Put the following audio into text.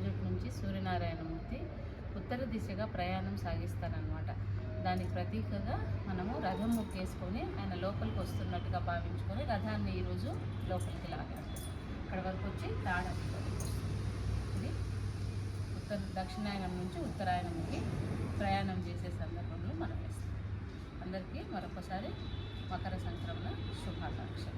రోజుటి నుంచి సూర్యనారాయణమూర్తి ఉత్తర దిశగా ప్రయాణం సాగిస్తారనమాట దానికి ప్రతీకగా మనము రథం ముక్కేసుకొని ఆయన లోపలికి వస్తున్నట్టుగా భావించుకొని రథాన్ని ఈరోజు లోపలికి లాగారు అక్కడ వరకు వచ్చి తాళం ఇది ఉత్తర దక్షిణాయనం నుంచి ఉత్తరాయణంకి ప్రయాణం చేసే సందర్భంలో మనం వేస్తాం అందరికీ మరొకసారి మకర సంక్రమణ శుభాకాంక్షలు.